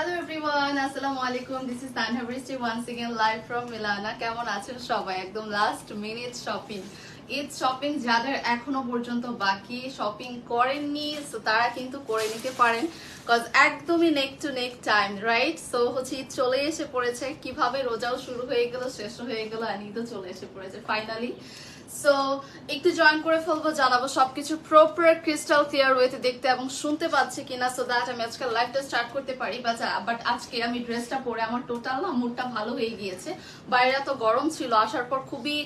Hello everyone আসসালামু আলাইকুম this is Tanha Brishti once again live from Milana কেমন আছেন সবাই? একদম last minute shopping Eid shopping যাদের এখনও পর্যন্ত বাকি শপিং করেননি, so তারা কিন্তু করে নিতে পারেন কজ একদমই neck to neck time right so হচ্ছে ঈদ চলে এসে পড়েছে। কীভাবে রোজাও শুরু হয়ে গেল, শেষ হয়ে গেল আর ঈদও চলে এসে পড়েছে ফাইনালি সো একটু জয়েন করে ফেলব, জানাব সবকিছু প্রপার ক্রিস্টাল ক্লিয়ার ওয়েতে দেখতে এবং শুনতে পাচ্ছি কিনা সো দ্যাট আমি আজকে লাইভটা স্টার্ট করতে পারি। বাট আজকে আমি ড্রেসটা পরে আমার টোটাল না মুডটা ভালো হয়ে গিয়েছে। বাইরে এত গরম ছিল, আসার পর খুবই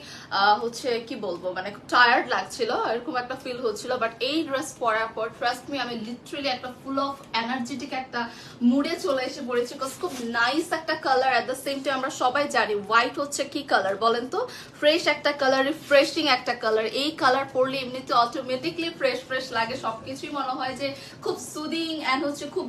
হচ্ছে কি বলব মানে টায়ার্ড লাগছিল, এরকম একটা ফিল হচ্ছিল। বাট এই ড্রেস পরার পর ট্রাস্ট মি আমি লিটারেলি একটা ফুল অফ এনার্জেটিক একটা মুডে চলে এসে পড়েছি। বিকজ খুব নাইস একটা colour at the same time আমরা সবাই জানি হোয়াইট হচ্ছে কি কালার বলেন তো? ফ্রেশ একটা কালার রিফ্রেশিং একটা কালার এই কালার পরলে এমনিতে অটোমেটিকলি ফ্রেশ ফ্রেশ লাগে। সবকিছুই মনে হয় যে খুব সুদিং অ্যান্ড হচ্ছে খুব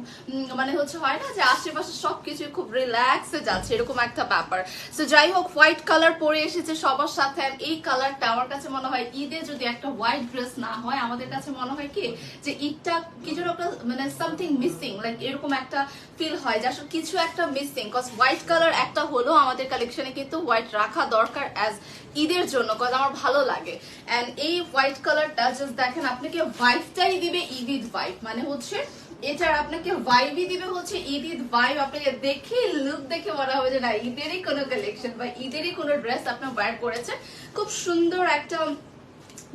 মানে হচ্ছে হয় না যে আশেপাশে সবকিছু খুব রিল্যাক্সে যাচ্ছে। এরকম একটা ব্যাপার। তো যাই হোক হোয়াইট কালার পরে এসেছে সবার সাথে। And এই কালারটা আমার কাছে মনে হয় ঈদে যদি একটা হোয়াইট ড্রেস না হয়, আমাদের কাছে মনে হয় কি যে ঈদটা কিছু একটা মানে সামথিং মিসিং লাইক এরকম একটা ফিল হয় যে আসলে কিছু একটা মিসিং কজ হোয়াইট কালার একটা হলো আমাদের কালেকশনে কিন্তু হোয়াইট রাখা দরকার অ্যাজ ঈদের জন্য কজ আমার ভালো লাগে। এন্ড এই হোয়াইট কালারটা জাস্ট দেখেন, আপনাকে ভাইবটাই দিবে ঈদ ঈদ ভাইব মানে হচ্ছে এটার আপনাকে ভাইবই দিবে হচ্ছে ঈদ ঈদ ভাইব আপনাকে দেখে লুক দেখে মনে হবে যে, না, ঈদেরই কোনো কালেকশন বা ঈদেরই কোনো ড্রেস আপনার ওয়্যার করেছেন খুব সুন্দর একটা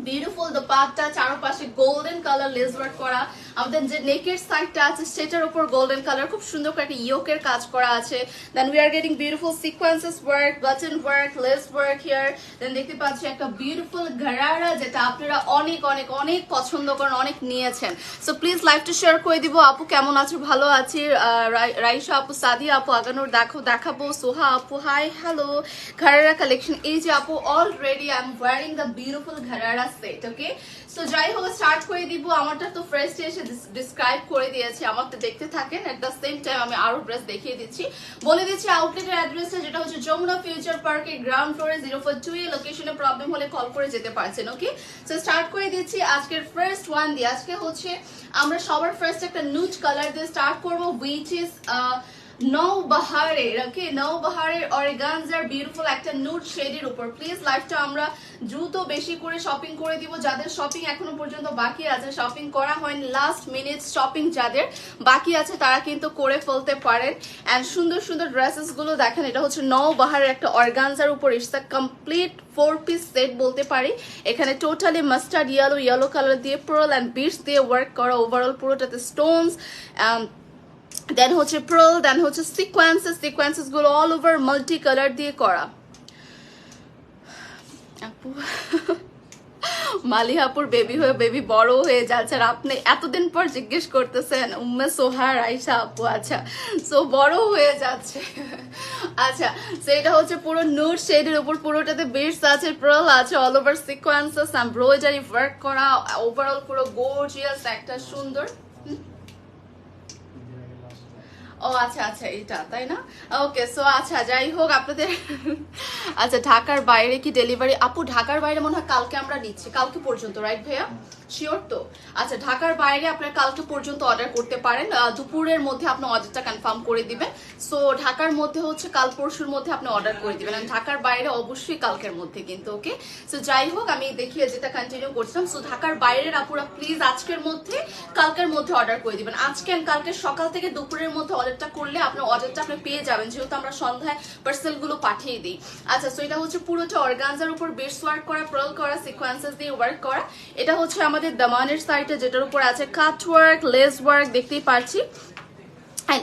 বিউটিফুল দোপাট্টা, চারপাশে গোল্ডেন কালার লেস ওয়ার্ক করা। আমাদের যে নেকের সাইডটা আছে, সেটার উপর গোল্ডেন কালার খুব সুন্দর করে একটা ইয়োকের কাজ করা আছে। Then we are getting beautiful sequences work button work lace work here then দেখতে পাচ্ছি একটা বিউটিফুল গারারা যেটা আপনারা অনেক অনেক অনেক পছন্দ করেন, অনেক নিয়েছেন। সো প্লিজ লাইভটা শেয়ার করে দিব। আপু কেমন আছো? ভালো আছি। রাইসা আপু সাদিয়া আপু, আগানোর দেখো, দেখাবো। সোহা আপু হাই হ্যালো ঘারারা কালেকশন এই যে আপু already I am wearing the beautiful gharara set okay so যাই হোক স্টার্ট করে দিব। আমারটা তো ফ্রেশ এসে ডিসক্রাইব করে দিয়েছি। আমারটা দেখতে থাকেন। এট দ্য সেম টাইম আমি আরও ড্রেস দেখিয়ে দিচ্ছি। বলে দিচ্ছি আউটলেটের অ্যাড্রেসটা যেটা হচ্ছে যমুনা ফিউচার পার্কের গ্রাউন্ড ফ্লোরে জিরো ফোর টু এ লোকেশনে প্রবলেম হলে কল করে যেতে পারছেন ওকে সো স্টার্ট করে দিচ্ছি আজকের ফার্স্ট ওয়ান দিয়ে। আজকে হচ্ছে আমরা সবার ফার্স্ট একটা নুট কালার দিয়ে স্টার্ট করব উইচ ইজ নৌ বাহারের ওকে নৌ বাহারের অরেগানজার বিউটিফুল একটা নুট শেডের উপর। প্লিজ লাইফটা আমরা দ্রুত বেশি করে শপিং করে দিব। যাদের শপিং এখনও পর্যন্ত বাকি আছে শপিং করা হয়নি লাস্ট মিনিট শপিং যাদের বাকি আছে, তারা কিন্তু করে ফেলতে পারেন। অ্যান্ড সুন্দর সুন্দর ড্রেসেসগুলো দেখেন, এটা হচ্ছে নৌ বাহারের একটা অর্গানজার উপর। It's the complete four piece set বলতে পারি। এখানে totally mustard yellow yellow colour দিয়ে প্রোল অ্যান্ড বিটস দিয়ে ওয়ার্ক করা। ওভারঅল পুরোটাতে স্টোনস দেন হচ্ছে প্রল দেন হচ্ছে সিকোয়েন্সেস সিকোয়েন্সেসগুলো অল ওভার মাল্টি কালার দিয়ে করা আপু, মালিহাপুর বেবি হয়ে বেবি বড় হয়ে যাচ্ছে আর আপনি এতদিন পর জিজ্ঞেস করতেছেন, উম্মে সোহার আইসা আপু আচ্ছা সো বড় হয়ে যাচ্ছে আচ্ছা so এটা হচ্ছে পুরো নুট শেডের উপর, পুরোটাতে বিটস আছে প্রল আছে all over sequences embroidery work করা ওভারঅল পুরো গোর্জিয়াস একটা সুন্দর? ও আচ্ছা আচ্ছা এটা, তাই না? ওকে সো আচ্ছা যাই হোক আপনাদের আচ্ছা ঢাকার বাইরে কি ডেলিভারি আপু, ঢাকার বাইরে মনে হয় কালকে আমরা নিচ্ছি, কালকে পর্যন্ত রাইট ভাইয়া? শিওর তো? আচ্ছা ঢাকার বাইরে আপনার কালকে পর্যন্ত অর্ডার করতে পারেন। দুপুরের মধ্যে আপনি অর্ডারটা কনফার্ম করে দিবেন। সো ঢাকার মধ্যে হচ্ছে কাল পরশুর মধ্যে আপনি অর্ডার করে দিবেন। ঢাকার বাইরে অবশ্যই কালকের মধ্যে কিন্তু ওকে সো যাই হোক, আমি দেখিয়ে যেটা কন্টিনিউ করছিলাম। সো ঢাকার বাইরের আপুরা প্লিজ আজকের মধ্যে কালকের মধ্যে অর্ডার করে দিবেন। আজকে কালকে সকাল থেকে দুপুরের মধ্যে অর্ডারটা করলে আপনার অর্ডারটা আপনি পেয়ে যাবেন। যেহেতু আমরা সন্ধ্যায় পার্সেলগুলো পাঠিয়ে দিই। আচ্ছা সো এটা হচ্ছে পুরোটা অর্গানজার উপর বেস ওয়ার্ক করা প্রল করা সিকোয়েন্সেস দিয়ে ওয়ার্ক করা। এটা হচ্ছে আমাদের দামানের সাইটে যেটার উপর আছে কাট ওয়ার্ক লেস ওয়ার্ক দেখতেই পারছি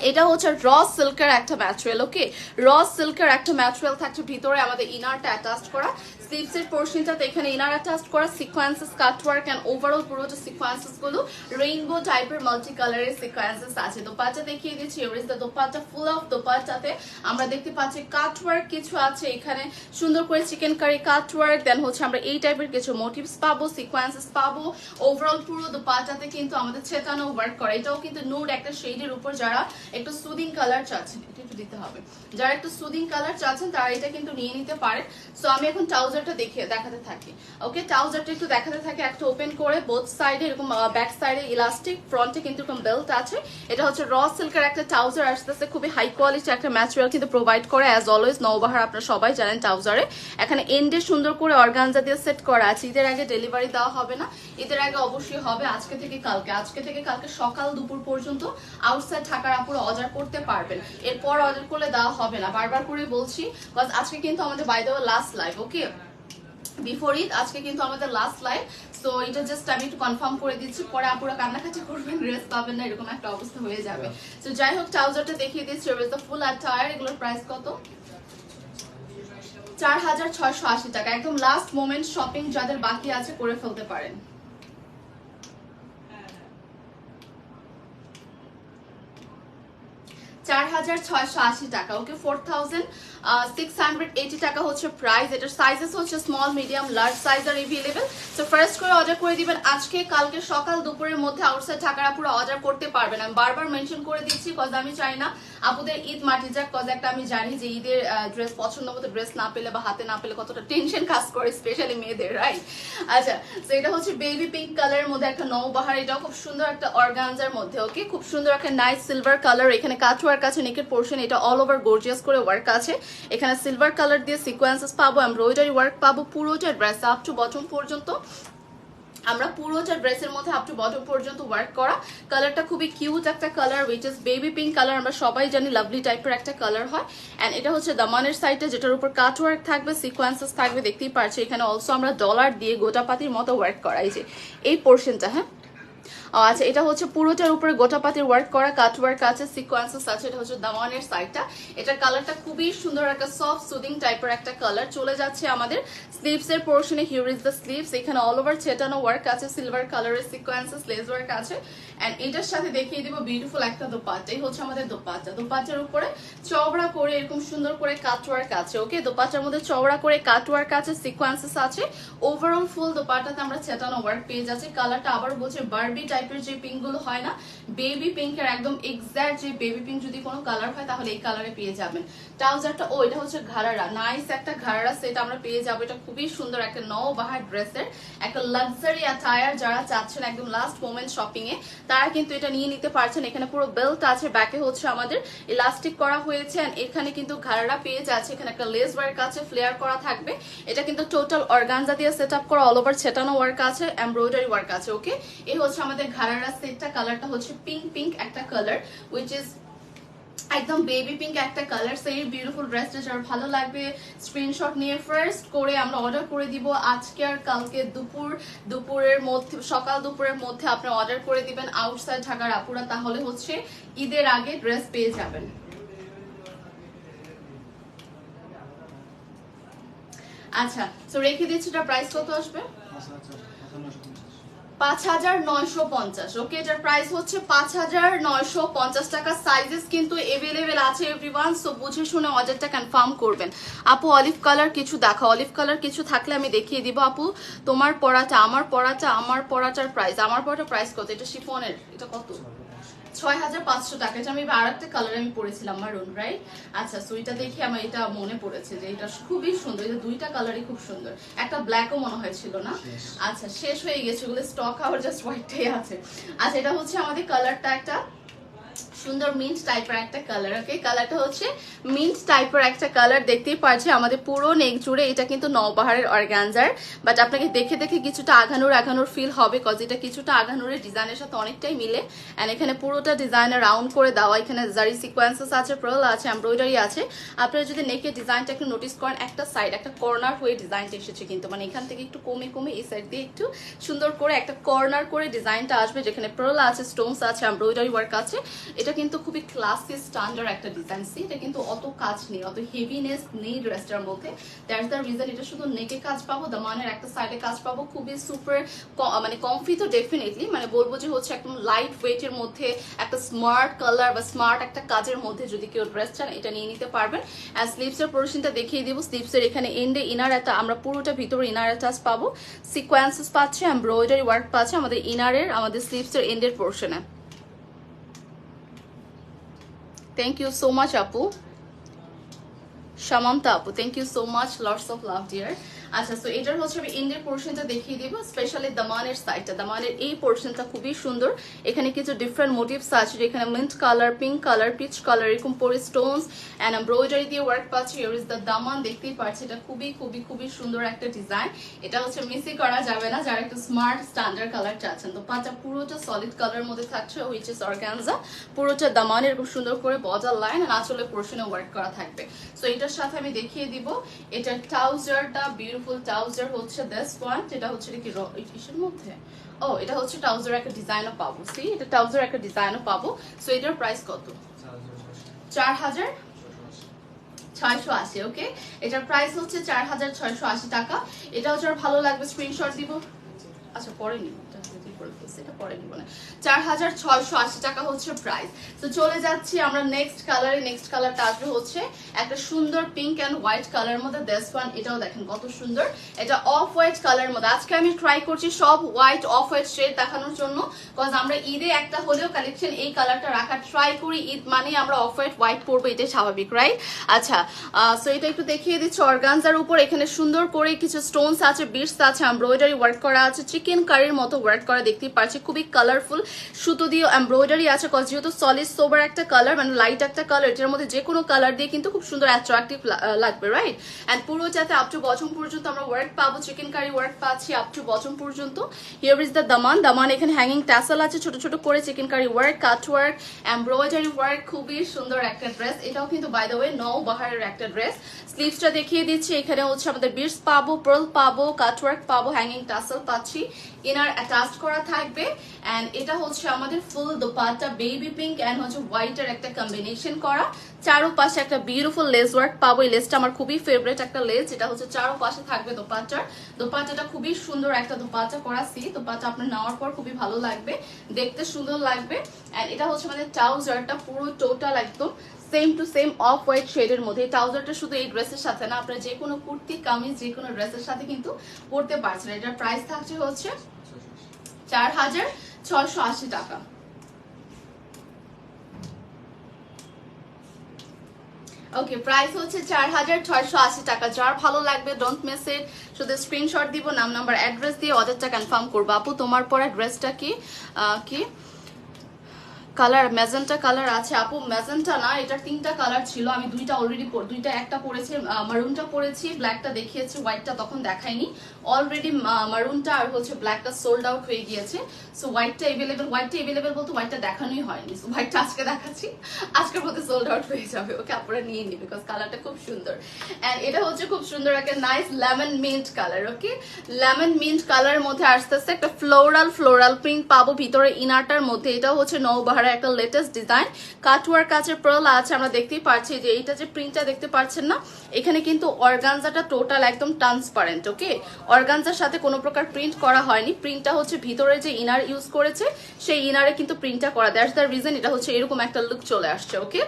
এটা হচ্ছে র সিল্কের একটা ম্যাটেরিয়াল ওকে র সিল্কের একটা ম্যাটেরিয়াল থাকছে ভিতরে আমাদের ইনারটা অ্যাটাচ করা। স্লিভসের পোর্শনটাতে এখানে ইনার অ্যাটাচ করা sequences cut work and overall পুরোটা সিকোয়েন্সেসগুলো রেইনবো টাইপের মাল্টি কালারের সিকোয়েন্সেস আছে। দোপাটা দেখিয়ে দিচ্ছি average the dupatta full of দোপাটাতে আমরা দেখতে পাচ্ছি কাট ওয়ার্ক কিছু আছে এখানে। সুন্দর করে চিকেন কারি কাট ওয়ার্ক দেন হচ্ছে আমরা এই টাইপের কিছু মোটিভস পাবো সিকোয়েন্সেস পাবো। ওভারঅল পুরো দোপাটাতে কিন্তু আমাদের ছেটানো ওয়ার্ক করা। এটাও কিন্তু নুড একটা শেডের উপর যারা একটু সুদিং কালার চাচ্ছেন দিতে হবে। যারা একটু সুদিং কালার চাচ্ছেন, তারা এটা কিন্তু নিয়ে নিতে পারেন। সো আমি এখন ট্রাউজারটা দেখিয়ে দেখাতে থাকি। ওকে ট্রাউজারটা একটু দেখাতে থাকি। একটা ওপেন করে বোথ সাইডে এরকম ব্যাক সাইডে ইলাস্টিক ফ্রন্টে কিন্তু এরকম বেল্ট আছে। এটা হচ্ছে র সিল্কের একটা ট্রাউজার আসতেছে। খুবই হাই কোয়ালিটি একটা ম্যাটেরিয়াল কিন্তু প্রোভাইড করে। অ্যাজ অলওয়েজ নৌবাহার আপনারা সবাই জানেন ট্রাউজারে এখানে এন্ডে সুন্দর করে অর্গানজা দিয়ে সেট করা আছে। ঈদের আগে ডেলিভারি দেওয়া হবে না। ঈদের আগে অবশ্যই হবে। আজকে থেকে কালকে। আজকে থেকে কালকে সকাল দুপুর পর্যন্ত আউটসাইড ঢাকার আপুর অর্ডার করতে পারবেন। এরপর অর্ডার করলে দেওয়া হবে না। বারবার করে বলছি বিকজ আজকে কিন্তু আমাদের বাই দেওয়া last live okay before Eid আজকে কিন্তু আমাদের লাস্ট লাইভ তো এটা জাস্ট আমি একটু কনফার্ম করে দিচ্ছি। পরে আপুরা কান্নাকাটি করবেন ড্রেস পাবেন না, এরকম একটা অবস্থা হয়ে যাবে। তো যাই হোক ট্রাউজারটা দেখিয়ে দিচ্ছি দ্য ফুল আর টায়ার এগুলোর প্রাইস কত? চার হাজার ছয়শো আশি টাকা। একদম লাস্ট মোমেন্ট শপিং যাদের বাকি আছে, করে ফেলতে পারেন। চার হাজার ছয়শো আশি আমি চাই না আপুদের ঈদ মাটি যাক। কজ একটা আমি জানি যে ঈদের ড্রেস পছন্দ মতো ড্রেস না পেলে বা হাতে না পেলে কতটা টেনশন কাজ করে স্পেশালি মেয়েদের রাইট আচ্ছা তো এটা হচ্ছে বেবি পিঙ্ক কালারের মধ্যে একটা নৌবাহার। এটাও খুব সুন্দর একটা অর্গানজার মধ্যে ওকে খুব সুন্দর একটা নাইস সিলভার কালার এখানে কাজ ওয়ার্ক আছে নেকের পোর্শন এটা অল ওভার গর্জিয়াস করে ওয়ার্ক আছে। এখানে সিলভার কালার দিয়ে সিকোয়েন্সেস পাবো এমব্রয়ডারি ওয়ার্ক পাবো, পুরোটা ড্রেস আপ টু বটম পর্যন্ত। আমরা পুরোটা ড্রেসের মধ্যে আপ টু বটম পর্যন্ত ওয়ার্ক করা। কালারটা খুবই কিউট একটা colour which is baby pink colour আমরা সবাই জানি লাভলি টাইপের একটা কালার হয়। অ্যান্ড এটা হচ্ছে দামানের সাইডটা যেটার উপর কাট ওয়ার্ক থাকবে সিকোয়েন্সেস থাকবে, দেখতেই পারছি। এখানে অলসো আমরা ডলার দিয়ে গোটাপাতির মতো ওয়ার্ক করাই যে, এই পোর্শনটা হ্যাঁ? আচ্ছা এটা হচ্ছে পুরোটার উপরে গোটাপাতির ওয়ার্ক করা কাট ওয়ার্ক আছে সিকোয়েন্সেস আছে, এটা হচ্ছে দামানের সাইডটা এটার কালারটা খুবই সুন্দর, একটা সফট সুদিং টাইপের একটা কালার চলে যাচ্ছে আমাদের স্লিভস এর পোর্শনে হিউর ইজ দ্য স্লিভস এখানে অল ওভার ছেটানো ওয়ার্ক আছে সিলভার কালারের সিকোয়েন্সেস লেস ওয়ার্ক আছে। এন্ড এটার সাথে দেখিয়ে দিব বিউটিফুল একটা দোপাট্টা। এই হচ্ছে আমাদের দোপাট্টা। দোপাট্টার উপরে চওড়া করে, এরকম সুন্দর করে কাট ওয়ার্ক আছে ওকে দোপাট্টার মধ্যে চওড়া করে কাট ওয়ার্ক আছে সিকোয়েন্সেস আছে। ওভারঅল ফুল দোপাট্টাতে আমরা ছেটানো ওয়ার্ক পেয়ে যাচ্ছি। কালারটা আবার বলছে বারবি টাইপের যে পিঙ্কগুলো হয় না বেবি পিঙ্কের একদম এক্সাক্ট যে বেবি পিঙ্ক যদি কোনো কালার হয়, তাহলে এই কালারে পেয়ে যাবেন। ট্রাউজারটা ও, এটা হচ্ছে ঘাড়ারা। নাইস একটা ঘাড়ারা সেট আমরা পেয়ে যাব। এটা খুবই সুন্দর একটা নও বাহার ড্রেসের, একটা লাক্সারি অ্যাটায়ার যারা চাচ্ছেন একদম লাস্ট মোমেন্ট শপিং এ তারা কিন্তু এটা নিয়ে নিতে পারছেন। এখানে পুরো বেল্ট আছে ব্যাকে হচ্ছে আমাদের ইলাস্টিক করা হয়েছে এখানে কিন্তু ঘাড়ারা পেয়ে যাচ্ছে। এখানে একটা লেস ওয়ার্ক আছে ফ্লেয়ার করা থাকবে। এটা কিন্তু টোটাল অর্গানজা দিয়ে সেট আপ করা অল ওভার ছেটানো ওয়ার্ক আছে এমব্রয়ডারি ওয়ার্ক আছে ওকে এই হচ্ছে আমাদের ঘাড়ারা সেটটা কালারটা হচ্ছে পিঙ্ক পিঙ্ক একটা কালার উইচ ইজ একদম বেবি পিঙ্ক একটা কালার সেই বিউটিফুল ড্রেসটা যার ভালো লাগবে স্ক্রিনশট নিয়ে ফার্স্ট করে আমরা অর্ডার করে দিব। আজকে আর কালকে দুপুর, দুপুরের মধ্যে, সকাল দুপুরের মধ্যে আপনি অর্ডার করে দিবেন আউটসাইড ঢাকার আপুরা, তাহলে হচ্ছে ঈদের আগে ড্রেস পেয়ে যাবেন। আচ্ছা তো রেখে দিচ্ছি প্রাইস কত আসবে? পাঁচ হাজার নয়শো পঞ্চাশ। ওকে এটার প্রাইস হচ্ছে পাঁচ হাজার নয়শো পঞ্চাশ টাকা। সাইজেস কিন্তু এভেলেবেল আছে এভরিওয়ান সো বুঝে শুনে অর্ডারটা কনফার্ম করবেন। আপু অলিভ কালার কিছু দেখা অলিভ কালার কিছু থাকলে আমি দেখিয়ে দিব, আপু। তোমার পড়াটা আমার পড়াটা আমার পড়াটার প্রাইস আমার পড়াটা প্রাইস কত? এটা শিফনের, এটা কত? ছয় হাজার পাঁচশো টাকা এটা আমি আর একটা কালার আমি পরেছিলাম মারুন রাইট আচ্ছা সো এটা দেখে আমার এটা মনে পড়েছে যে এটা খুবই সুন্দর এটা দুইটা কালারই খুব সুন্দর। একটা ব্ল্যাকও মনে হয়েছিল না? আচ্ছা শেষ হয়ে গেছে ওগুলো স্টক আবার জাস্ট হোয়াইটটাই আছে। আচ্ছা এটা হচ্ছে আমাদের কালারটা একটা সুন্দর মিন্ট টাইপের একটা কালার ওকে কালারটা হচ্ছে মিন্ট টাইপের একটা কালার দেখতেই পারছে আমাদের পুরো নেক জুড়ে এটা কিন্তু নওবাহারের অর্গানজার বাট আপনাকে দেখে দেখে কিছুটা আঘানোর আঘানোর ফিল হবে কজ এটা কিছুটা আঘানোরের ডিজাইনের সাথে অনেকটাই মিলে। অ্যান্ড এখানে পুরোটা ডিজাইনের রাউন্ড করে দেওয়া, এখানে জারি সিকোয়েন্সেস আছে প্রল আছে এমব্রয়ডারি আছে। আপনারা যদি নেকের ডিজাইনটা একটু নোটিস করেন, একটা সাইড একটা কর্নার হয়ে ডিজাইনটা এসেছে কিন্তু। মানে এখান থেকে একটু কমে কমে এই সাইড দিয়ে একটু সুন্দর করে একটা কর্নার করে ডিজাইনটা আসবে, যেখানে প্রল আছে স্টোনস আছে এমব্রয়ডারি ওয়ার্ক আছে। এটা কিন্তু খুবই ক্লাসি স্ট্যান্ডার্ড একটা ডিজাইন সি এটা কিন্তু অত কাজ নেই, অত হেভিনেস নেই ড্রেসটার মধ্যে। দ্যাটস দ্য রিজন এটা শুধু নেকে কাজ পাবো দামানের একটা সাইডে কাজ পাবো। খুবই সুপার মানে কমফি তো ডেফিনেটলি মানে বলব যে হচ্ছে একদম লাইট ওয়েটের মধ্যে, একটা স্মার্ট কালার বা স্মার্ট একটা কাজের মধ্যে যদি কেউ ড্রেস চান এটা নিয়ে নিতে পারবেন। আর স্লিভসের পোর্শনটা দেখিয়ে দিব। স্লিভসের এখানে এন্ডে ইনার একটা, আমরা পুরোটা ভিতরে ইনার অ্যাটাচ পাবো। সিকোয়েন্সেস পাচ্ছে এমব্রয়ডারি ওয়ার্ক পাচ্ছে, আমাদের ইনারের আমাদের স্লিভসের এন্ডের পোর্শনে Thank you so much, Apu. Shamanta Apu, thank you so much. Lots of love, dear. আচ্ছা তো এটার হচ্ছে আমি ইন্ডের পোর্শনটা দেখিয়ে দিব স্পেশালি দামানের সাইডটা দামানের এই পোর্শনটা খুবই সুন্দর। এখানে কিছু ডিফারেন্ট মোটিভস আছে এখানে mint colour pink colour peach colour এরকম পরে স্টোনস অ্যান্ড এমব্রয়ডারি দিয়ে ওয়ার্ক পাচ্ছি। ইউর ইজ দ্য দামান, দেখতেই পাচ্ছি, এটা খুবই খুবই খুবই সুন্দর একটা ডিজাইন এটা হচ্ছে মিসি করা যাবে না, যারা একটু স্মার্ট স্ট্যান্ডার্ড কালার চাচ্ছেন তো পাটা পুরোটা সলিড কালার মধ্যে থাকছে হুইচ ইজ অর্গানজা পুরোটা দামান এরকম সুন্দর করে বজার লাইন আর আঁচলে পোর্শনে ওয়ার্ক করা থাকবে। সো এটার সাথে আমি দেখিয়ে দিব এটার ট্রাউজারটা বিউটিফুল ট্রাউজার হচ্ছে দিস ওয়ান যেটা হচ্ছে কি ইসের মধ্যে? ও, এটা হচ্ছে ট্রাউজার একটা ডিজাইনও পাবো সি এটা ট্রাউজার একটা ডিজাইনও পাবো। সো এটার প্রাইস কত? চার হাজার ছয়শো আশি ওকে এটার প্রাইস হচ্ছে চার হাজার ছয়শো আশি টাকা। এটা হচ্ছে ভালো লাগবে স্ক্রিনশট দিব। আচ্ছা পরে নিব এটা যদি করে ফেলছি, এটা পরে নিব না চার হাজার ছয়শো আশি টাকা হচ্ছে প্রাইস তো চলে যাচ্ছি আমরা নেক্সট কালারে নেক্সট কালারটা আসবে হচ্ছে একটা সুন্দর পিঙ্ক অ্যান্ড হোয়াইট কালার মধ্যে। দেশ এটাও দেখেন কত সুন্দর। এটা অফ হোয়াইট কালার মধ্যে। আজকে আমি ট্রাই করছি সব হোয়াইট অফ হোয়াইট শেড দেখানোর জন্য। কজ আমরা ঈদে একটা হলেও কালেকশন এই কালারটা রাখার ট্রাই করি। ঈদ মানে আমরা অফ হোয়াইট হোয়াইট পরবো, এটাই স্বাভাবিক রাইট আচ্ছা সো এটা একটু দেখিয়ে দিচ্ছি। অর্গানজার উপর এখানে সুন্দর করে কিছু স্টোনস আছে বিটস আছে এমব্রয়ডারি ওয়ার্ক করা আছে চিকেন কারির মতো ওয়ার্ক করা দেখতেই পাচ্ছি। খুবই কালারফুল সুতো দিয়ে এমব্রয়ডারি আছে কজ যেহেতু সলিড সোবার একটা কালার মানে লাইট একটা কালার এটার মধ্যে যে কোনো কালার দিয়ে কিন্তু খুব সুন্দর অ্যাট্রাকটিভ লাগবে রাইট অ্যান্ড পুরো যাতে আপ টু বচন পর্যন্ত আমরা ওয়ার্ক পাবো চিকেন কারি ওয়ার্ক পাচ্ছি আপ টু বচন পর্যন্ত। হিয়ার ইজ দ্য দামান দামান এখানে হ্যাঙ্গিং ট্যাসেল আছে, ছোট ছোট করে chikankari work cut work embroidery work খুবই সুন্দর একটা ড্রেস এটাও কিন্তু বাই দ্য ওয়ে নৌ বাহারের একটা ড্রেস স্লিভসটা দেখিয়ে দিচ্ছি, এখানে হচ্ছে আমাদের বিটস পাবো পার্ল পাবো কাট ওয়ার্ক পাবো হ্যাঙ্গিং টাসেল পাচ্ছি। ইনার অ্যাটাচ করা থাকবে এন্ড এটা হচ্ছে আমাদের full dupatta baby pink and হচ্ছে হোয়াইটের একটা কম্বিনেশন করা। চারোপাশে একটা বিউটিফুল লেস ওয়ার্ক পাবো। এই লেসটা আমার খুবই ফেভারিট একটা লেস যেটা হচ্ছে চারোপাশে থাকবে দোপাট্টার। দোপাট্টাটা খুবই সুন্দর একটা দোপাট্টা করা সি দোপাট্টা আপনার নেওয়ার পর খুবই ভালো লাগবে, দেখতে সুন্দর লাগবে। এন্ড এটা হচ্ছে আমাদের ট্রাউজারটা পুরো টোটাল একদম same to same off white শেডের মধ্যে। ট্রাউজারটা শুধু এই ড্রেসের সাথে না, আপনারা যে কোনো কুর্তি, কামিজ যে কোনো ড্রেসের সাথে কিন্তু পরতে পারছেন। এটার প্রাইস থাকছে হচ্ছে চার হাজার ছশো আশি টাকা। ওকে প্রাইস হচ্ছে চার হাজার ছয়শো আশি টাকা। যার ভালো লাগবে ডোন্ট মিস ইট শুধু স্ক্রিনশট দিব, নাম নাম্বার অ্যাড্রেস দিয়ে অর্ডারটা কনফার্ম করব। আপু, তোমার পরে ড্রেসটা কি? কি? কালার ম্যাজেন্টা কালার আছে। আপু ম্যাজেন্টা না, এটা তিনটা কালার ছিল। আমি দুইটা অলরেডি দুইটা একটা পরেছি মারুনটা পরেছি ব্ল্যাকটা দেখিয়েছি হোয়াইটটা তখন দেখাইনি। অলরেডি মারুনটা আর হচ্ছে ব্ল্যাকটা সোল্ড আউট হয়ে গিয়েছে। সো হোয়াইটটা এভেলেবেল হোয়াইটটা এভেলেবেল বলতে হোয়াইটটা দেখানোই হয়নি। সো হোয়াইটটা আজকে দেখাচ্ছি। আজকের মধ্যে সোল্ড আউট হয়ে যাবে। ওকে আপনারা নিয়ে নিন বিকজ কালারটা খুব সুন্দর। অ্যান্ড এটা হচ্ছে খুব সুন্দর একটা nice lemon mint colour okay lemon mint কালারের মধ্যে আস্তে আস্তে একটা ফ্লোরাল ফ্লোরাল প্রিন্ট পাবো ভিতরে ইনারটার মধ্যে। এটা হচ্ছে নৌবাহারের একটা লেটেস্ট ডিজাইন কাটওয়ার্ক আছে পার্ল আছে, আমরা দেখতেই পাচ্ছি যে এইটা যে প্রিন্টটা দেখতে পাচ্ছেন না, এখানে কিন্তু অর্গানজাটা টোটাল একদম ট্রান্সপারেন্ট ওকে অর্গানজার সাথে কোনো প্রকার প্রিন্ট করা হয়নি প্রিন্টটা হচ্ছে ভিতরে যে ইনার ইউজ করেছে, সেই ইনারে কিন্তু প্রিন্টটা করা দ্যাটস দ্য রিজন এটা হচ্ছে এরকম একটা লুক চলে আসছে ওকে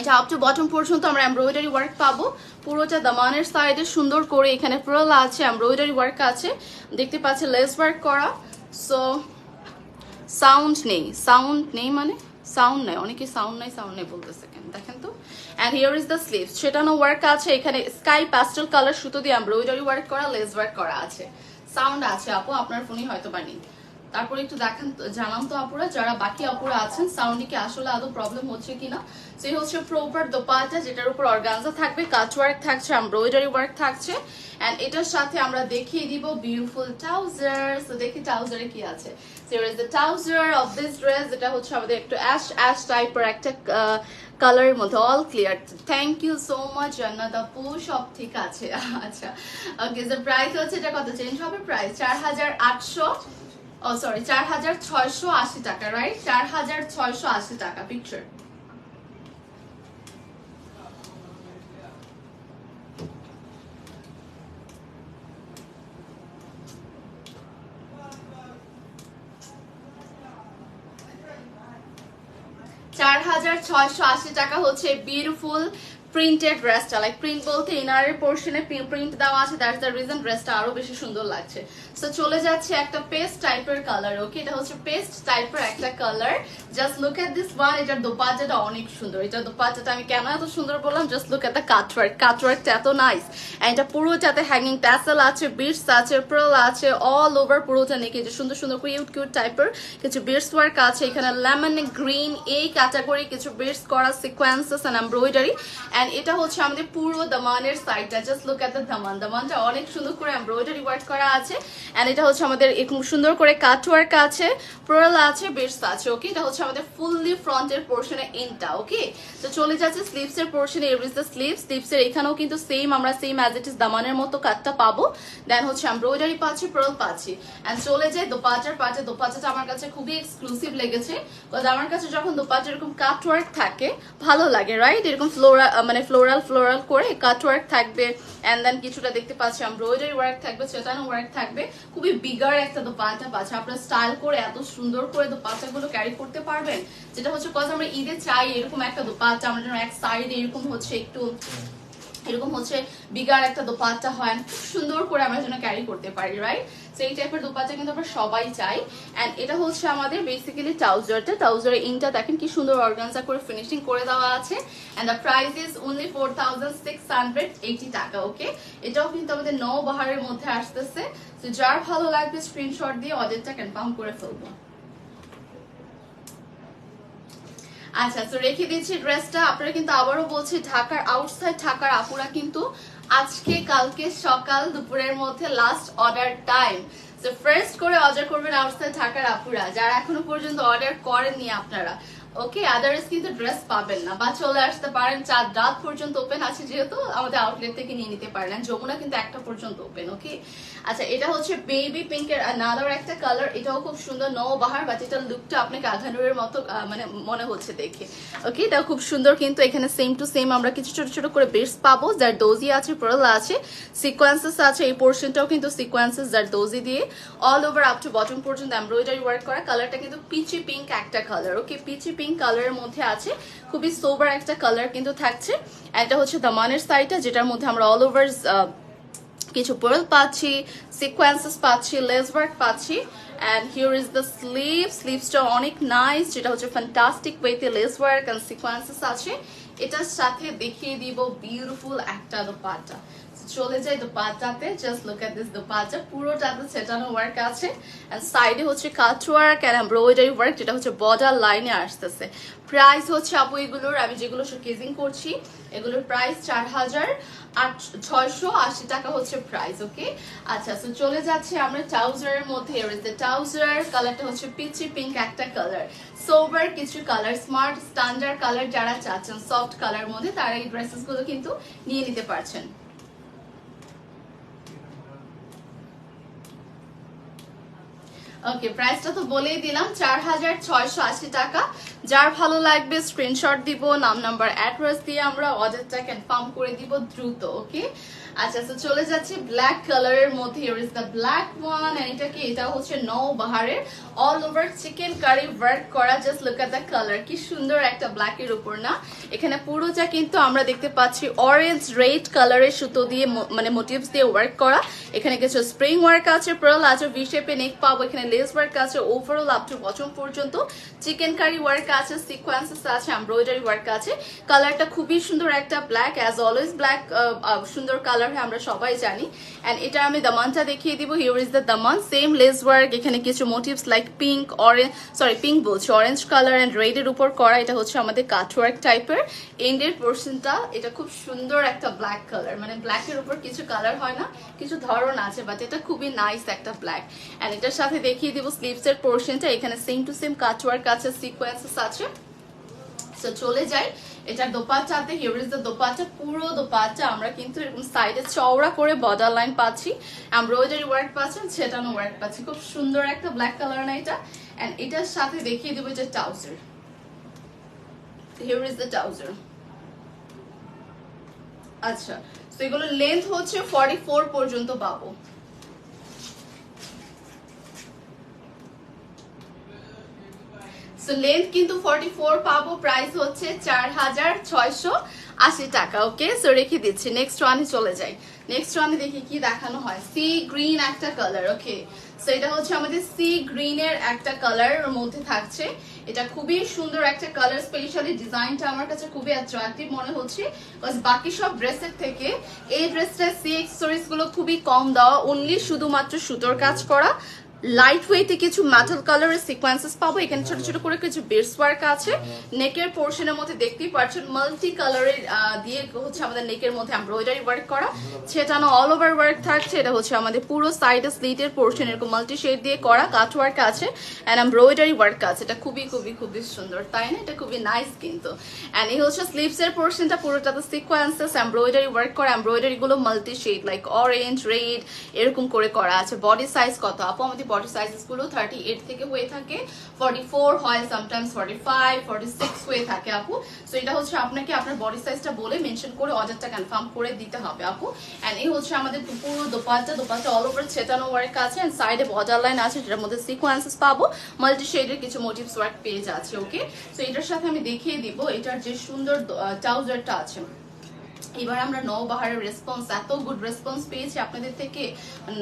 এটা আপ টু বটম পর্যন্ত আমরা এমব্রয়ডারি ওয়ার্ক পাবো, পুরোটা দামানের সাইডে সুন্দর করে এখানে ফ্রল আছে এমব্রয়ডারি ওয়ার্ক আছে, দেখতে পাচ্ছি লেস ওয়ার্ক করা সো সাউন্ড নেই। সাউন্ড নেই মানে সাউন্ড নেই। অনেকে সাউন্ড নাই সাউন্ড নেই বলতেছে দেখেন তো? And here is the sleeves সেটানো work আছে এখানে। স্কাই প্যাস্টেল কালার সুতো দিয়ে এমব্রয়ডারি ওয়ার্ক করা লেস ওয়ার্ক করা আছে। সাউন্ড আছে আপু, আপনার ফোনে হয়তো বা নেই। তারপরে একটু দেখান জানান তো আপুরা, যারা বাকি আপুরা আছেন সাউন্ডে কি আসলে আদৌ প্রবলেম হচ্ছে কিনা? সেই হচ্ছে প্রপার দোপাটা যেটার উপর অর্গানজা থাকবে কাচ ওয়ার্ক থাকছে এমব্রয়ডারি ওয়ার্ক থাকছে। অ্যান্ড এটার সাথে আমরা দেখিয়ে দিব বিউটিফুল ট্রাউজার তো দেখি ট্রাউজারে কি আছে। There is the trouser of this dress যেটা হচ্ছে আমাদের একটু অ্যাশ অ্যাশ টাইপের একটা কালারের মধ্যে all clear thank you so much Jannat আপু সব ঠিক আছে। আচ্ছা ওকে যে প্রাইস হচ্ছে, এটা কত চেঞ্জ হবে? প্রাইস চার হাজার আটশো ও সরি চার হাজার ছয়শো আশি টাকা রাইট চার হাজার ছয়শো আশি টাকা পিকচার চার হাজার ছয়শো আশি টাকা হচ্ছে বিউটিফুল প্রিন্টেড ড্রেসটা লাইক প্রিন্ট বলতে ইনারের পোর্শনে প্রিন্ট দেওয়া আছে দ্যাটস দ্য রিজন ড্রেসটা আরও বেশি সুন্দর লাগছে। সো চলে যাচ্ছে একটা পেস্ট টাইপের কালার ওকে এটা হচ্ছে পেস্ট টাইপের একটা colour just look at this one এটার দোপাট্টাটা অনেক সুন্দর। এটার দোপাট্টাটা আমি কেন এত সুন্দর বললাম? Just look at the cutwork কাটওয়ার্কটা এত নাইস এটা পুরোটাতে হ্যাঙ্গিং ট্যাসেল আছে বিটস আছে প্রল আছে অল ওভার পুরোটা নেই কিছু সুন্দর সুন্দর কিউট কিউট টাইপের কিছু বিটস ওয়ার্ক আছে। এখানে লেমন গ্রিন এই ক্যাটাগরি কিছু বিটস করা সিকোয়েন্সেস এন্ড এমব্রয়ডারি এন্ড এটা হচ্ছে আমাদের পুরো দামানের সাইডটা জাস্ট লুক এট দ্য দামান। দামানটা অনেক সুন্দর করে এমব্রয়ডারি ওয়ার্ক করা আছে। এন্ড এটা হচ্ছে আমাদের এরকম সুন্দর করে কাট ওয়ার্ক আছে প্রাল আছে বিটস আছে ওকে এটা হচ্ছে আমাদের ফুললি ফ্রন্টের পোর্শনে ইনটা ওকে তো চলে যাচ্ছে স্লিভস এর পোর্শনে এভরিজ দ্য স্লিভ স্লিভস এর এখানেও কিন্তু সেম আমরা সেম অ্যাজ ইট ইস দামানের মতো কাটটা পাবো। দেন হচ্ছে এমব্রয়ডারি পাচ্ছি প্রাল পাচ্ছি। এন্ড চলে যায় দোপাটার পাটে দোপাটাটা আমার কাছে খুবই এক্সক্লুসিভ লেগেছে। আমার কাছে যখন দোপাটা এরকম কাট ওয়ার্ক থাকে, ভালো লাগে রাইট এরকম ফ্লোরা মানে ফ্লোরাল ফ্লোরাল করে কাট ওয়ার্ক থাকবে অ্যান্ড দেন কিছুটা দেখতে পাচ্ছি এমব্রয়ডারি ওয়ার্ক থাকবে, চেতানো ওয়ার্ক থাকবে। খুবই বিগার একটা দোপাটা পাচ্ছে। আপনারা স্টাইল করে এত সুন্দর করে দোপাটা গুলো ক্যারি করতে পারবেন? যেটা হচ্ছে কজ আমরা ঈদে চাই এরকম একটা দোপাটা আমরা যেন এক সাইড এরকম হচ্ছে একটু এরকম হচ্ছে বিগার একটা দোপাট্টা হয় খুব সুন্দর করে আমরা যেন ক্যারি করতে পারি রাইট তো এই টাইপের দোপাট্টা কিন্তু আমরা সবাই চাই। অ্যান্ড এটা হচ্ছে আমাদের বেসিক্যালি ট্রাউজারটা ট্রাউজারের ইনটা দেখেন কি সুন্দর অর্গানজা করে ফিনিশিং করে দেওয়া আছে। And the price is only four টাকা ওকে এটাও কিন্তু আমাদের নৌ বাহারের মধ্যে আসতেছে। তো যার ভালো লাগবে স্ক্রিনশট দিয়ে অর্ডারটা কনফার্ম করে ফেলব। আচ্ছা তো রেখে দিচ্ছি ড্রেসটা। আপনারা কিন্তু আবারও বলছি, ঢাকার আউটসাইড ঢাকার আপুরা কিন্তু আজকে, কালকে সকাল দুপুরের মধ্যে লাস্ট অর্ডার টাইম তো ফার্স্ট করে অর্ডার করবেন আউটসাইড ঢাকার আপুরা, যারা এখনও পর্যন্ত অর্ডার করেননি আপনারা। ওকে আদারস কিন্তু ড্রেস পাবেন না। বা চলে আসতে পারেন চার রাত পর্যন্ত ওপেন আছে যেহেতু, আমাদের আউটলেট থেকে নিয়ে নিতে পারেন। যমুনা কিন্তু একটা পর্যন্ত ওপেন ওকে আচ্ছা এটা হচ্ছে বেবি পিঙ্কের আনাদার একটা কালার এটাও খুব সুন্দর নও বাহার বাট এটার লুকটা আপনাকে আঘানুরের মতো মানে মনে হচ্ছে দেখে। ওকে এটা খুব সুন্দর, কিন্তু এখানে সেম টু সেম আমরা কিছু ছোট ছোট করে বেস পাবো। যার দোজি আছে প্রল আছে সিকোয়েন্সেস আছে, এই পোর্শনটাও কিন্তু সিকোয়েন্সেস যার দোজি দিয়ে all over up to bottom পর্যন্ত এমব্রয়ডারি ওয়ার্ক করা। কালারটা কিন্তু পিচি পিঙ্ক একটা কালার ওকে পিচি পিঙ্ক কালারের মধ্যে আছে। খুবই সোবার একটা কালার কিন্তু থাকছে। এটা হচ্ছে দামানের সাইডটা যেটার মধ্যে আমরা অল ওভার কিছু পার্ল পাচ্ছি সিকোয়েন্সেস পাচ্ছি লেস ওয়ার্ক পাচ্ছি। And here is the sleeve স্লিভসটা অনেক নাইস যেটা হচ্ছে ফ্যান্টাস্টিক ওয়েতে লেস ওয়ার্ক অ্যান্ড সিকোয়েন্সেস আছে। এটার সাথে দেখিয়ে দিব বিউটিফুল একটা দোপাট্টা। চলে যাই দোপাট্টাতে just look at this dupatta পুরোটাতে সেটানো ওয়ার্ক আছে। এন্ড সাইডে হচ্ছে cut work and embroidery work যেটা হচ্ছে বর্ডার লাইনে আসতেছে। প্রাইস হচ্ছে আপু এগুলোর, আমি যেগুলো কেজিং করছি, এগুলোর প্রাইস চার হাজার আট ছয়শো আশি টাকা হচ্ছে প্রাইস ওকে আচ্ছা তো চলে যাচ্ছে আমরা ট্রাউজারের মধ্যে। ট্রাউজার কালারটা হচ্ছে পিচি পিঙ্ক একটা কালার সোবার কিছু কালার স্মার্ট স্ট্যান্ডার্ড কালার যারা চাচ্ছেন সফট কালার মধ্যে, তারা এই ড্রেসেসগুলো কিন্তু নিয়ে নিতে পারছেন। ওকে প্রাইসটা তো বলেই দিলাম, চার হাজার ছয়শো আশি টাকা। যার ভালো লাগবে স্ক্রিনশট দিব, নাম নাম্বার অ্যাড্রেস দিয়ে আমরা অর্ডারটা কনফার্ম করে দিব দ্রুত ওকে আচ্ছা তো চলে যাচ্ছি ব্ল্যাক মধ্যে here is the black one এটা কি? এটা হচ্ছে নৌ বাহারের all over chikankari work করা just look at the colour কি সুন্দর একটা ব্ল্যাক এর উপর, না? এখানে পুরোটা কিন্তু আমরা দেখতে পাচ্ছি অরেঞ্জ রেড কালারের সুতো দিয়ে মানে মোটিভস দিয়ে ওয়ার্ক করা। এখানে কিছু স্প্রিং ওয়ার্ক আছে প্রাল আছে ভি শেপে নেক পাবো, এখানে লেস ওয়ার্ক আছে ওভারঅল আপ টু বটম পর্যন্ত। চিকেন কারি ওয়ার্ক আছে সিকোয়েন্সেস আছে এমব্রয়ডারি ওয়ার্ক আছে। কালারটা খুবই সুন্দর একটা ব্ল্যাক অ্যাজ অলওয়েজ ব্ল্যাক সুন্দর কালার হয় আমরা সবাই জানি। এন্ড এটা আমি দামানটা দেখিয়ে দিব। Here is the Daman. Same lace work এখানে কিছু motifs like pink orange sorry pink বলছি। অরেঞ্জ কালার এন্ড রেড এর উপর করা এটা হচ্ছে আমাদের কাট ওয়ার্ক টাইপের এন্ডের পোর্শনটা এটা খুব সুন্দর একটা ব্ল্যাক কালার মানে ব্ল্যাক এর উপর কিছু কালার হয় না, কিছু ধরন আছে বাট এটা খুবই নাইস একটা ব্ল্যাক এন্ড এটার সাথে দেখিয়ে দিব স্লিভস এর পোর্শনটা এখানে same to same cut work আছে সিকোয়েন্সেস আছে। চলে যাই। এটার দোপাট্টাতে হিয়ার ইজ দোপাট্টা পুরো দোপাট্টা আমরা কিন্তু এরকম সাইডে চওড়া করে বর্ডার লাইন পাচ্ছি এমব্রয়ডারি ওয়ার্ক পাচ্ছেন, ছেটানো ওয়ার্ক পাচ্ছি। খুব সুন্দর একটা ব্ল্যাক কালার না এটা এন্ড এটার সাথে দেখিয়ে দেবো যে trouser here is the trouser আচ্ছা তো এগুলো লেন্থ হচ্ছে ফর্টি ফোর পর্যন্ত পাবো। সো লেন্থ কিন্তু 44 পাবো প্রাইস হচ্ছে চার হাজার ছয়শো আশি টাকা ওকে সো রেখে দিচ্ছি নেক্সট ওয়ানে চলে যাই। নেক্সট ওয়ানে দেখি কি দেখানো হয়। সি গ্রিন একটা কালার ওকে সো এটা হচ্ছে আমাদের সি গ্রিনের একটা কালার মধ্যে থাকছে। এটা খুবই সুন্দর একটা কালার স্পেশালি ডিজাইনটা আমার কাছে খুবই অ্যাট্রাকটিভ মনে হচ্ছে। বিকজ বাকি সব ড্রেসের থেকে এই ড্রেসটা সি এক্সেসরিজগুলো খুবই কম দেওয়া অনলি শুধুমাত্র সুতোর কাজ করা। লাইট ওয়েটে কিছু মেটাল কালারের সিকোয়েন্সেস পাবো। এখানে ছোট ছোট করে কিছু বেস ওয়ার্ক আছে। নেকের পোর্শনের মধ্যে দেখতেই পাচ্ছেন মাল্টি কালারের দিয়ে হচ্ছে আমাদের নেকের মধ্যে এমব্রয়ডারি ওয়ার্ক করা। সেটানো অল ওভার ওয়ার্ক থাকছে। এটা হচ্ছে আমাদের পুরো সাইডে স্লিটের পোর্শন এরকম মাল্টি শেড দিয়ে করা। কাট ওয়ার্ক আছে অ্যান্ড এমব্রয়ডারি ওয়ার্ক আছে। এটা খুবই খুবই খুবই সুন্দর, তাই না? এটা খুবই নাইস কিন্তু। অ্যান্ড এই হচ্ছে স্লিভস এর পোর্শনটা পুরোটাতে সিকোয়েন্সেস এমব্রয়ডারি ওয়ার্ক করা। এমব্রয়ডারি গুলো multi shade like orange red এরকম করে করা আছে। বডি সাইজ কত? আপু, আমাদের বডি সাইজেসগুলো থার্টি এইট থেকে হয়ে থাকে ফর্টি ফোর হয় sometimes forty five forty six হয়ে থাকে আপু। সো এটা হচ্ছে আপনাকে আপনার বডি সাইজটা বলে মেনশন করে অর্ডারটা কনফার্ম করে দিতে হবে আপু। অ্যান্ড এই হচ্ছে আমাদের পুরো দোপাট্টা দোপাট্টা অল ওভার ছেটানো ওয়ার্ক আছে অ্যান্ড সাইডে বর্ডার লাইন আছে, যেটার মধ্যে সিকোয়েন্সেস পাবো। মাল্টি শেডের কিছু মোটিভস ওয়ার্ক পেজ আছে ওকে সো এটার সাথে আমি দেখিয়ে দিব, এটার যে সুন্দর ট্রাউজারটা আছে। এবার আমরা নওবাহারের রেসপন্স এত গুড রেসপন্স পেয়েছি আপনাদের থেকে।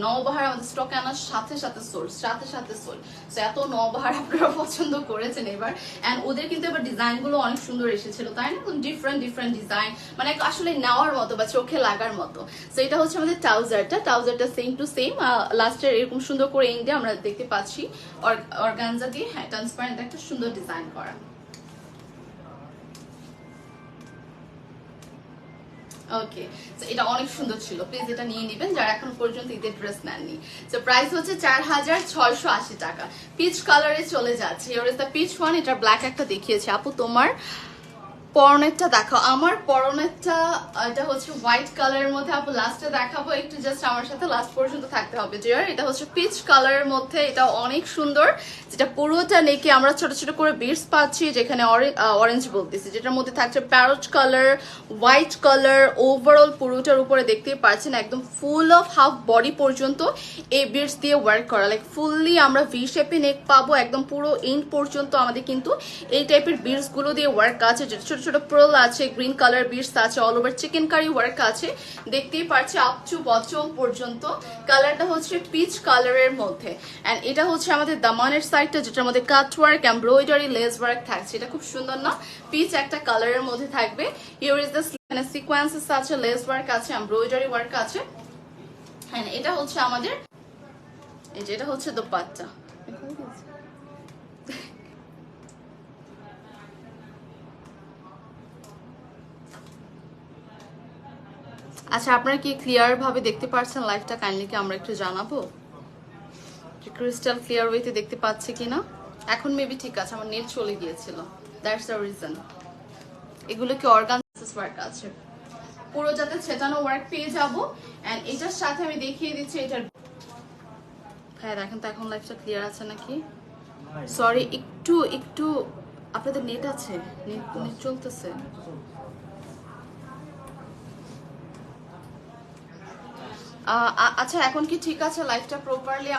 নওবাহার আমাদের স্টকে আনার সাথে সাথে সোল সাথে সাথে সোল সো এত নওবাহার আপনারা পছন্দ করেছেন এবার। অ্যান্ড ওদের কিন্তু এবার ডিজাইনগুলো অনেক সুন্দর এসেছিল, তাই না? ডিফারেন্ট ডিফারেন্ট ডিজাইন মানে আসলে নেওয়ার মতো বা চোখে লাগার মতো। সো এটা হচ্ছে আমাদের ট্রাউজারটা ট্রাউজারটা সেম টু সেম লাস্টের এরকম সুন্দর করে ইন্ডে আমরা দেখতে পাচ্ছি। অর্গানজা দিয়ে হ্যাঁ ট্রান্সপারেন্ট একটা সুন্দর ডিজাইন করা। ওকে এটা অনেক সুন্দর ছিল। প্লিজ এটা নিয়ে নেবেন যারা এখন পর্যন্ত ঈদের ড্রেস নেননি। তো প্রাইস হচ্ছে চার হাজার ছয়শো আশি টাকা। পিচ কালারে চলে যাচ্ছে। ইজ দ্য পিচ ওয়ান এটা ব্ল্যাক একটা দেখিয়েছে। আপু, তোমার পরনেরটা দেখাও। আমার পরনেরটা, এটা হচ্ছে হোয়াইট কালারের মধ্যে। আপু লাস্টে দেখাবো, একটু জাস্ট আমার সাথে লাস্ট পর্যন্ত থাকতে হবে ডিয়ার এটা হচ্ছে পিচ কালারের মধ্যে, এটা অনেক সুন্দর। যেটা পুরোটা নেকে আমরা ছোট ছোট করে বিটস পাচ্ছি, যেখানে অরেঞ্জ বলতেছি, যেটার মধ্যে থাকছে parrot colour white colour overall পুরোটার উপরে দেখতেই পাচ্ছেন, একদম ফুল অফ হাফ বডি পর্যন্ত এই বিটস দিয়ে ওয়ার্ক করা। লাইক ফুললি আমরা ভি শেপে নেক পাবো, একদম পুরো এন্ড পর্যন্ত আমাদের কিন্তু এই টাইপের বিটসগুলো দিয়ে ওয়ার্ক আছে, যেটা ছোট ছোট প্রল আছে গ্রিন কালার বিটস আছে all over chikankari work আছে। দেখতেই পাচ্ছি আপ টু বচম পর্যন্ত কালারটা হচ্ছে পিচ কালারের মধ্যে। অ্যান্ড এটা হচ্ছে আমাদের দামানের সাইডটা যেটার মধ্যে cut work embroidery lace work থাকছে। এটা খুব সুন্দর না? পিচ একটা কালারের মধ্যে থাকবে। ইউর ইজ দ্য সিকোয়েন্সেস আছে লেস ওয়ার্ক আছে এমব্রয়ডারি ওয়ার্ক আছে। এটা হচ্ছে আমাদের, এই যে এটা হচ্ছে দোপাট্টা। আচ্ছা আপনারা কি ক্লিয়ার ভাবে দেখতে পাচ্ছেন লাইভটা কাইন্ডলি কি আমরা একটু জানাব? ক্রিস্টাল ক্লিয়ার ওয়েতে দেখতে পাচ্ছি কিনা? এখন মেবি ঠিক আছে আমার নেট চলে গিয়েছিল। দ্যাটস দ্য রিজন এগুলো কি অর্গান ওয়ার্ক আছে? পুরো যাতে ছেটানো ওয়ার্ক পেয়ে যাব এন্ড এটার সাথে আমি দেখিয়ে দিচ্ছি এটার হ্যাঁ দেখেন তো এখন লাইভটা ক্লিয়ার আছে নাকি? সরি একটু একটু আপনাদের নেট আছে? নেট নেট চলতেছে। আচ্ছা এখন কি ঠিক আছে? লাইফটা প্রপারলি